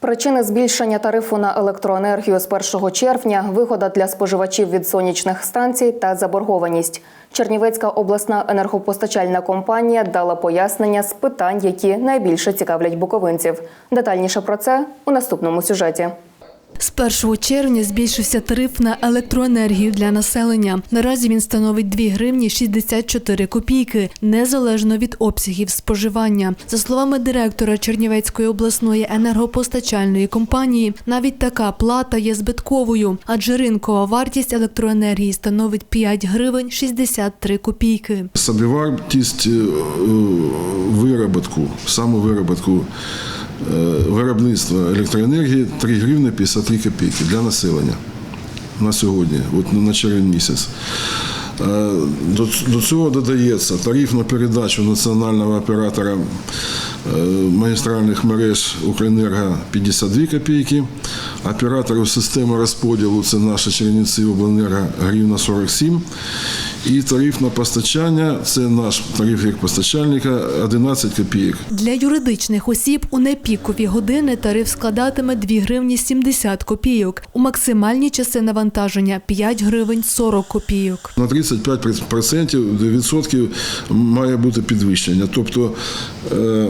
Причини збільшення тарифу на електроенергію з 1 червня, вигода для споживачів від сонячних станцій та заборгованість. Чернівецька обласна енергопостачальна компанія дала пояснення з питань, які найбільше цікавлять буковинців. Детальніше про це у наступному сюжеті. З 1 червня збільшився тариф на електроенергію для населення. Наразі він становить 2 гривні 64 копійки, незалежно від обсягів споживання. За словами директора Чернівецької обласної енергопостачальної компанії, навіть така плата є збитковою, адже ринкова вартість електроенергії становить 5 гривень 63 копійки. Собівартість е, виробітку, самовиробітку е, виробництва електроенергії 3 гривні 53 копійки для населення на сьогодні, от на червень місяць. Е, До, до цього додається тариф на передачу національного оператора е, магістральних мереж Укренерго 52 копійки, оператору системи розподілу це наша Чернівці Обленерго гривна 47 і тариф на постачання це наш тариф як постачальника 11 копійок. Для юридичних осіб у непікові години тариф складатиме 2 гривні 70 копійок. У максимальні часи навантаження 5 гривень 40 копійок. На 35% відсотків має бути підвищення. Тобто, е,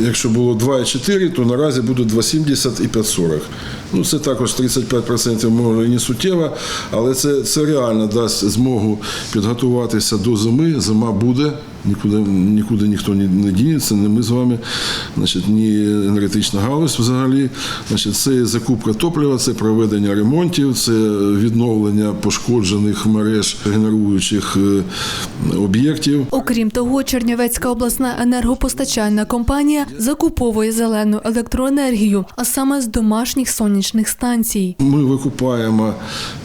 якщо було 2,4, то наразі буде 2,70 і 5,40. Ну, це також 35% може і не суттєво, але це, це реально дасть змогу підготуватися до зими. Зима буде, нікуди, нікуди ніхто не, дінеться, не ми з вами, значить, ні енергетична галузь взагалі. Значить, це закупка топлива, це проведення ремонтів, це відновлення пошкоджених мереж генеруючих е, об'єктів. Окрім того, Чернівецька обласна енергопостачальна компанія закуповує зелену електроенергію, а саме з домашніх сонячних станцій. Ми викупаємо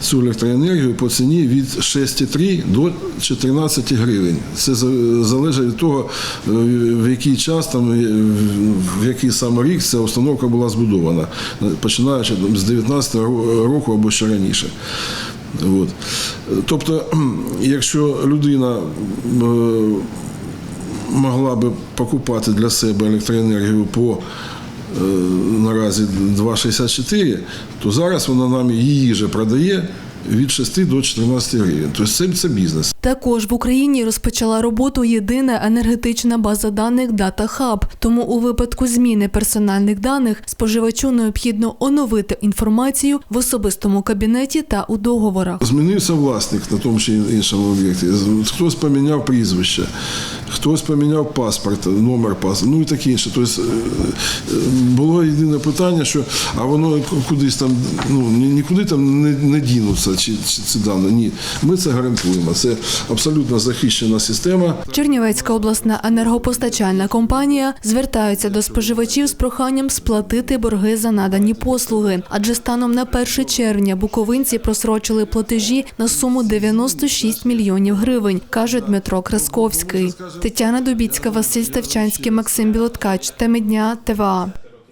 цю електроенергію по ціні від 6,3 до 14 гривень. Це за- залежить від того, е, в який час там, е, в який саме рік ця установка була збудована, починаючи там, з 19 року або ще раніше. От. Тобто, якщо людина е, могла би покупати для себе електроенергію по наразі 2,64, то зараз вона нам її вже продає від 6 до 14 гривень. Тобто це, це бізнес. Також в Україні розпочала роботу єдина енергетична база даних Data Hub. Тому у випадку зміни персональних даних споживачу необхідно оновити інформацію в особистому кабінеті та у договорах. Змінився власник на тому чи іншому об'єкті. Хтось поміняв прізвище, хтось поміняв паспорт, номер паспорта, ну і таке інше. Тобто е, е, було єдине питання, що а воно кудись там, ну нікуди там не, не дінуться чи, чи ці дані. Ні, ми це гарантуємо. Це абсолютно захищена система. Чернівецька обласна енергопостачальна компанія звертається до споживачів з проханням сплатити борги за надані послуги, адже станом на 1 червня буковинці просрочили платежі на суму 96 мільйонів гривень, каже Дмитро Красковський. Тетяна Дубіцька, Василь Ставчанський, Максим Білоткач. Теми дня ТВА.